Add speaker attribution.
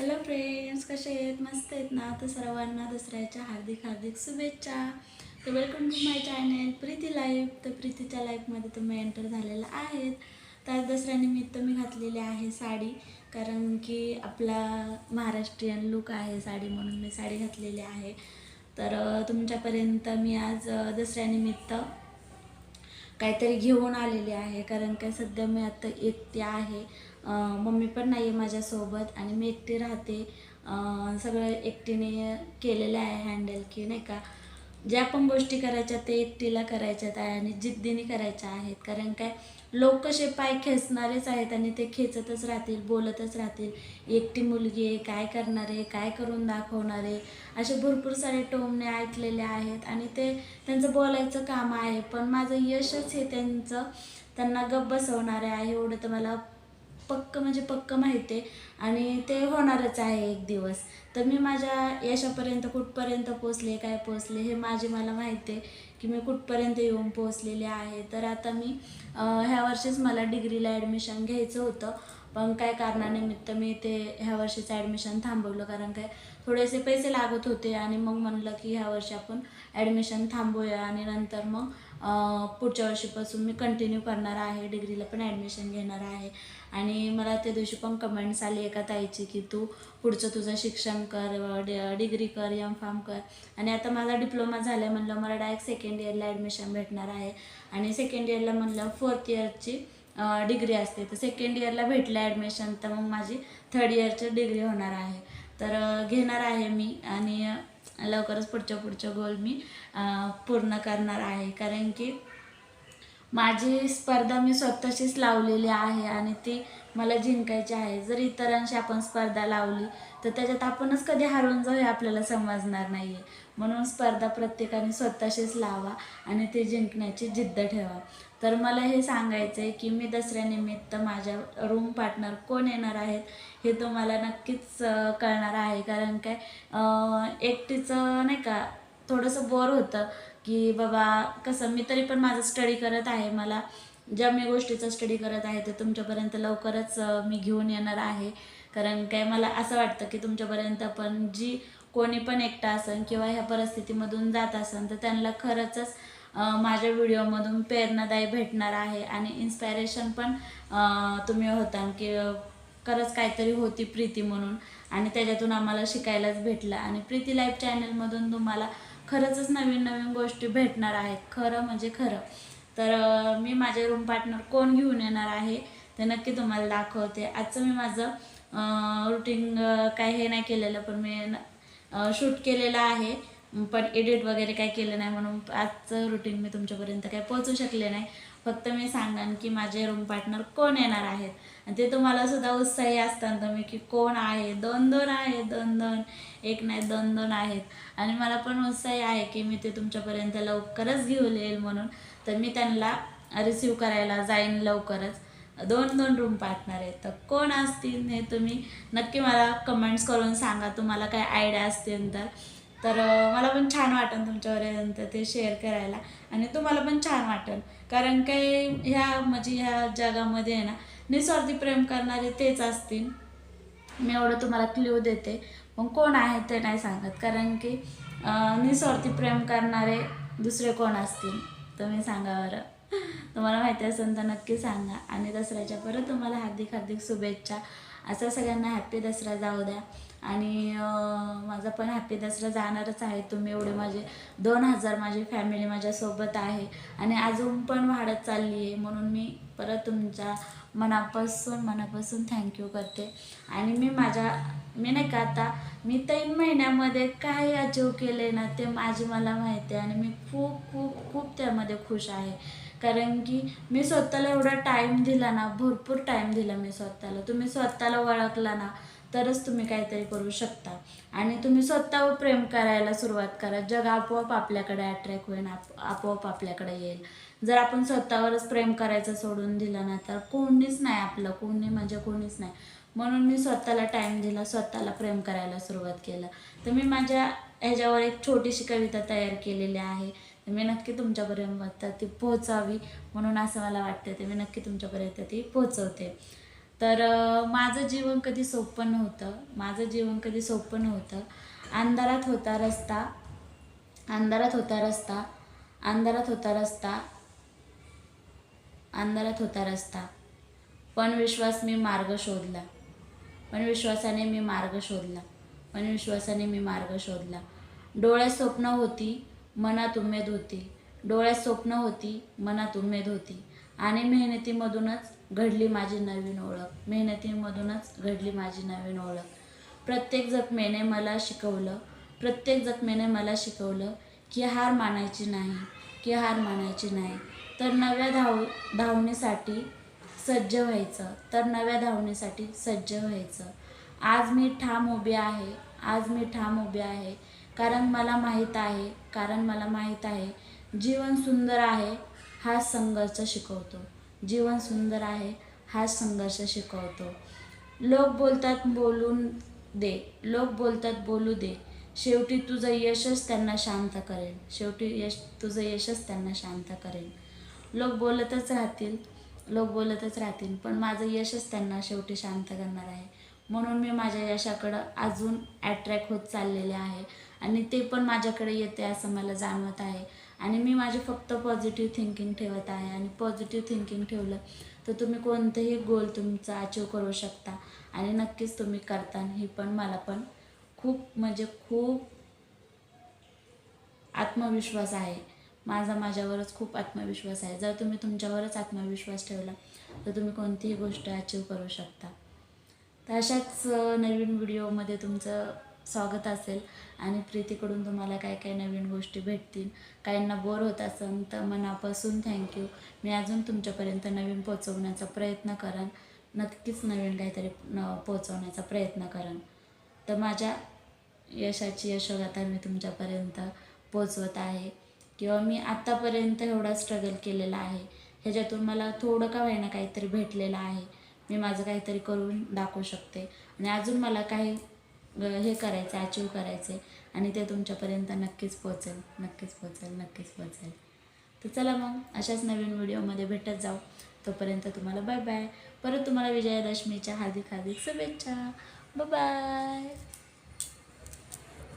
Speaker 1: Hello friends कसे आहेत? मस्त आहेत ना? तर सर्वांना दसऱ्याच्या हार्दिक हार्दिक शुभेच्छा. तर welcome to my channel Preeti life तर प्रीतीच्या लाईफमध्ये तुम्ही एंटर झालेला आहेत. तर दसऱ्यानिमित्त मी घातलेली आहे साडी कारण की आपला महाराष्ट्रीयन लुक आहे साडी म्हणून मी साडी घातलेली आहे. तर तुमच्यापर्यंत मी आज दसऱ्यानिमित्त काहीतरी घेऊन आलेली आहे कारण काय सध्या मी आता एकटी आहे. मम्मी पण नाही आहे माझ्यासोबत आणि मी एकटी राहते. सगळं एकटीने केलेलं आहे हँडल की नाही का. ज्या पण गोष्टी करायच्या ते एकटीला करायच्यात आहे आणि जिद्दीने करायच्या आहेत. कारण काय लोक कसे पाय खेचणारेच आहेत आणि ते खेचतच राहतील बोलतच राहतील. एकटी मुलगी आहे काय करणार आहे काय करून दाखवणार आहे? असे भरपूर सारे टोमणे ऐकलेले आहेत आणि ते त्यांचं बोलायचं काम आहे. पण माझं यशच हे त्यांचं त्यांना गप्प बसवणारे आहे. एवढं तर मला पक्क म्हणजे पक्क माहिती आहे. आणि ते होणारच आहे एक दिवस. तर मी माझ्या यशापर्यंत कुठपर्यंत पोचले काय पोचले हे माझे मला माहिती आहे की मी कुठपर्यंत येऊन पोचलेले आहे. तर आता मी ह्या वर्षीच मला डिग्रीला ॲडमिशन घ्यायचं होतं. पण काय कारणानिमित्त मी ते ह्या वर्षीचं ॲडमिशन थांबवलं. कारण काय थोडेसे पैसे लागत होते आणि मग म्हणलं की ह्या वर्षी आपण ॲडमिशन थांबवूया आणि नंतर मग पुढच्या वर्षीपासून मी कंटिन्यू करणार आहे डिग्रीला पण ॲडमिशन घेणार आहे. आणि मला त्या दिवशी पण कमेंट्स आली एका ताईची की तू पुढचं तुझं शिक्षण कर डिग्री कर एम फार्म कर. आणि आता माझा डिप्लोमा झाला आहे म्हणलं मला डायरेक्ट सेकंड इयरला ॲडमिशन भेटणार आहे. आणि सेकंड इयरला म्हणलं फोर्थ इयरची डिग्री असते. तर सेकंड इयरला भेटलं ॲडमिशन तर मग माझी थर्ड इयरची डिग्री होणार आहे. तर घेणार आहे मी. आणि लवकरच पुढच्या पुढच्या गोल मी पूर्ण करणार आहे. कारण की माझी स्पर्धा मी स्वतःशीच लावलेली आहे आणि ती मला जिंकायची आहे. जर इतरांशी आपण स्पर्धा लावली तर त्याच्यात आपणच कधी हरवून जाऊ हे आपल्याला समजणार नाही आहे म्हणून स्पर्धा प्रत्येकाने स्वतःशीच लावा आणि ते जिंकण्याची जिद्द ठेवा. तर मला हे सांगायचं आहे की मी दसऱ्यानिमित्त माझ्या रूम पार्टनर कोण येणार आहेत हे तुम्हाला नक्कीच कळणार आहे. कारण काय एकटीचं नाही का थोडंसं बोर होतं की बाबा कसं मी तरी पण माझं स्टडी करत आहे. मला ज्या मी गोष्टीचा स्टडी करत आहे ते तुमच्यापर्यंत लवकरच मी घेऊन येणार आहे. कारण काय मला असं वाटतं की तुमच्यापर्यंत पण जी कोणी पण एकटा असेल किंवा ह्या परिस्थितीमधून जात असेल तर त्यांना खरंच माझ्या व्हिडिओमधून प्रेरणादायी भेटणार आहे. आणि इन्स्पायरेशन पण तुम्ही होता की खरंच काहीतरी होती प्रीती म्हणून. आणि त्याच्यातून आम्हाला शिकायलाच भेटलं. आणि प्रीती लाईफ चॅनलमधून तुम्हाला खरंच नवीन नवीन गोष्टी भेटणार आहेत. खरं म्हणजे खरं. तर मी माझे रूम पार्टनर कोण घेऊन येणार आहे ते नक्की तुम्हाला दाखवते. आजचं मी माझं रुटीन काय हे नाही केलेलं पण मी शूट केलेलं आहे. पण एडिट वगैरे काय केलं नाही म्हणून आजचं रुटीन मी तुमच्यापर्यंत काय पोहोचू शकले नाही. फक्त मी सांगान की माझे रूम पार्टनर कोण येणार आहेत? आणि ते तुम्हाला सुद्धा उत्साही असतात तुम्ही की कोण आहे? दोन दोन आहेत दोन दोन. एक नाही दोन दोन आहेत. आणि मला पण उत्साही आहे की मी ते तुमच्यापर्यंत लवकरच घेऊन येईल म्हणून. तर मी त्यांना रिसीव करायला जाईन लवकरच. दोन दोन रूम पार्टनर आहेत. तर कोण असतील हे तुम्ही नक्की मला कमेंट्स करून सांगा. तुम्हाला काय आयडिया असतील तर. तर मला पण छान वाटेल तुमच्यापर्यंत ते शेअर करायला आणि तुम्हाला पण छान वाटेल कारण काय ह्या म्हणजे ह्या जगामध्ये आहे ना निस्वार्थी प्रेम करणारे तेच असतील. मी एवढं तुम्हाला क्ल्यू देते. मग कोण आहे ते नाही सांगत. कारण की निस्वार्थी प्रेम करणारे दुसरे कोण असतील? तुम्ही सांगा बरं. तुम्हाला माहिती असेल तर नक्की सांगा. आणि दसऱ्याच्या परत तुम्हाला हार्दिक हार्दिक शुभेच्छा. असं सगळ्यांना हॅप्पी दसरा जाऊ द्या. आणि माझा पण हॅप्पी दसरा जाणारच आहे. तुम्ही एवढे माझे दोन हजार माझी फॅमिली माझ्यासोबत आहे. आणि अजून पण वाढत चालली आहे म्हणून मी परत तुमच्या मनापासून मनापासून थँक्यू करते. आणि मी माझ्या मी नाही का आता मी तीन महिन्यामध्ये काय अचीव केले ना ते माझी मला माहिती आहे. आणि मी खूप खूप खूप त्यामध्ये खुश आहे. कारण की मी स्वतःला एवढा टाईम दिला ना भरपूर टाईम दिला मी स्वतःला. तुम्ही स्वतःला ओळखला ना तरच तुम्ही काहीतरी करू शकता. आणि तुम्ही स्वतःवर प्रेम करायला सुरुवात करा. जग आपोआप आपल्याकडे अट्रॅक्ट होईल आप आपोआप आपल्याकडे येईल. जर आपण स्वतःवरच प्रेम करायचं सोडून दिलं ना तर कोणीच नाही आपलं कोणी म्हणजे कोणीच नाही. म्हणून मी स्वतःला टाईम दिला स्वतःला प्रेम करायला सुरुवात केलं. तर मी माझ्या ह्याच्यावर एक छोटीशी कविता तयार केलेली आहे. मी नक्की तुमच्यापर्यंत ती पोहोचावी म्हणून असं मला वाटतं ते. मी नक्की तुमच्यापर्यंत ती पोहोचवते. तर माझं जीवन कधी सोपं नव्हतं. माझं जीवन कधी सोपं नव्हतं. अंधारात होता रस्ता. अंधारात होता रस्ता. अंधारात होता रस्ता. अंधारात होता रस्ता. पण विश्वास मी मार्ग शोधला. पण विश्वासाने मी मार्ग शोधला. पण विश्वासाने मी मार्ग शोधला. डोळ्यात स्वप्न होती. मनात उमेद होती. डोळ्यात स्वप्न होती मनात उमेद होती. आणि मेहनतीमधूनच घडली माझी नवीन ओळख. मेहनतीमधूनच घडली माझी नवीन ओळख. प्रत्येक जखमेने मला शिकवलं प्रत्येक जखमेने मला शिकवलं की हार मानायची नाही की हार मानायची नाही. तर नव्या धाव धावणीसाठी सज्ज व्हायचं. तर नव्या धावणीसाठी सज्ज व्हायचं. आज मी ठाम उभी आहे आज मी ठाम उभी आहे. कारण मला माहीत आहे कारण मला माहीत आहे जीवन सुंदर आहे हा संघर्ष शिकवतो. जीवन सुंदर आहे हा संघर्ष शिकवतो. लोक बोलतात बोलून दे. लोक बोलतात बोलू दे. शेवटी तुझं यशच त्यांना शांत करेल. शेवटी यश तुझं यशच त्यांना शांत करेल. लोक बोलतच राहतील लोक बोलतच राहतील पण माझं यशच त्यांना शेवटी शांत करणार आहे. म्हणून मी माझ्या यशाकडं अजून ॲट्रॅक्ट होत चाललेले आहे. आणि ते पण माझ्याकडे येते असं मला जाणवत आहे. आणि मी माझे फक्त पॉझिटिव्ह थिंकिंग ठेवत आहे. आणि पॉझिटिव्ह थिंकिंग ठेवलं तर तुम्ही कोणतंही गोल तुमचा अचीव करू शकता. आणि नक्कीच तुम्ही करता. हे पण मला पण खूप म्हणजे खूप आत्मविश्वास आहे. माझा माझ्यावरच खूप आत्मविश्वास आहे. जर तुम्ही तुमच्यावरच आत्मविश्वास ठेवला तर तुम्ही कोणतीही गोष्ट अचीव करू शकता. तर अशाच नवीन व्हिडिओमध्ये तुमचं स्वागत असेल. आणि प्रीतीकडून तुम्हाला काय काय नवीन गोष्टी भेटतील. काहींना बोर होत असेल तर मनापासून थँक्यू मी अजून तुमच्यापर्यंत नवीन पोचवण्याचा प्रयत्न करेन. नक्कीच नवीन काहीतरी न पोचवण्याचा प्रयत्न करेन. तर माझ्या यशाची यशोगाथा मी तुमच्यापर्यंत पोचवत आहे. किंवा मी आत्तापर्यंत एवढा स्ट्रगल केलेला आहे. ह्याच्यातून मला थोडं का होईना काहीतरी भेटलेलं आहे. मी माझं काहीतरी करून दाखवू शकते. आणि अजून मला काही हे करायचं अचीव करायचे आणि ते तुमच्यापर्यंत नक्कीच पोचेल नक्कीच पोचेल नक्कीच पोचेल तर चला मग अशाच नवीन व्हिडिओमध्ये भेटत जाऊ. तोपर्यंत तुम्हाला बाय बाय परत तुम्हाला विजयादशमीच्या हार्दिक हार्दिक शुभेच्छा. बाय